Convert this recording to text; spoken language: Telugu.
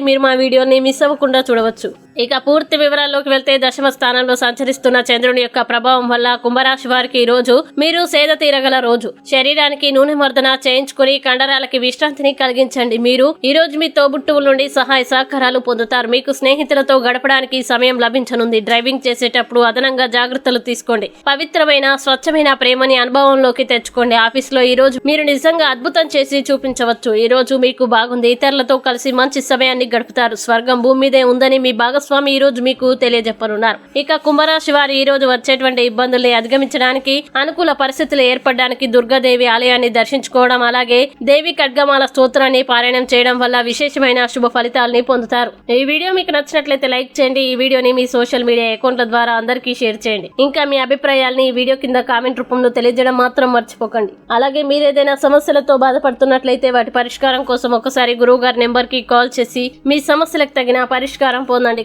మీరు మా వీడియోని మిస్ అవ్వకుండా చూడవచ్చు. ఇక పూర్తి వివరాల్లోకి వెళ్తే దశమ స్థానంలో సంచరిస్తున్న చంద్రుని యొక్క ప్రభావం వల్ల కుంభరాశి వారికి ఈ రోజు మీరు సేద తీరగల రోజు. శరీరానికి నూనె మర్దన చేయించుకుని కండరాలకి విశ్రాంతిని కలిగించండి మీరు. ఈ రోజు మీ తోబుట్టువుల నుండి సహాయ సహకారాలు పొందుతారు. మీకు స్నేహితులతో గడపడానికి సమయం లభించనుంది. డ్రైవింగ్ చేసేటప్పుడు అదనంగా జాగ్రత్తలు తీసుకోండి. పవిత్రమైన స్వచ్ఛమైన ప్రేమని అనుభవంలోకి తెచ్చుకోండి. ఆఫీస్లో ఈ రోజు మీరు నిజంగా అద్భుతం చేసి చూపించవచ్చు. ఈ రోజు మీకు బాగుంది. ఇతరులతో కలిసి మంచి సమయాన్ని గడుపుతారు. స్వర్గం భూమి మీదే ఉందని మీ భాగస్వామి ఈ రోజు మీకు తెలియజెప్పనున్నారు. ఇక కుంభరాశి వారు ఈ రోజు వచ్చేటువంటి ఇబ్బందుల్ని అధిగమించడానికి అనుకూల పరిస్థితులు ఏర్పడడానికి దుర్గాదేవి ఆలయాన్ని దర్శించుకోవడం అలాగే దేవి ఖడ్గమాల స్తోత్రాన్ని పారాయణం చేయడం వల్ల విశేషమైన శుభ ఫలితాలని పొందుతారు. ఈ వీడియో మీకు నచ్చినట్లయితే లైక్ చేయండి. ఈ వీడియోని మీ సోషల్ మీడియా అకౌంట్ల ద్వారా అందరికీ షేర్ చేయండి. ఇంకా మీ అభిప్రాయాల్ని ఈ వీడియో కింద కామెంట్ రూపంలో తెలియజేయడం మాత్రం మర్చిపోకండి. అలాగే మీరు ఏదైనా సమస్యలతో బాధపడుతున్నట్లయితే వాటి పరిష్కారం కోసం ఒకసారి గురువు గారి నెంబర్కి కాల్ చేసి మీ సమస్యలకు తగిన పరిష్కారం పొందండి.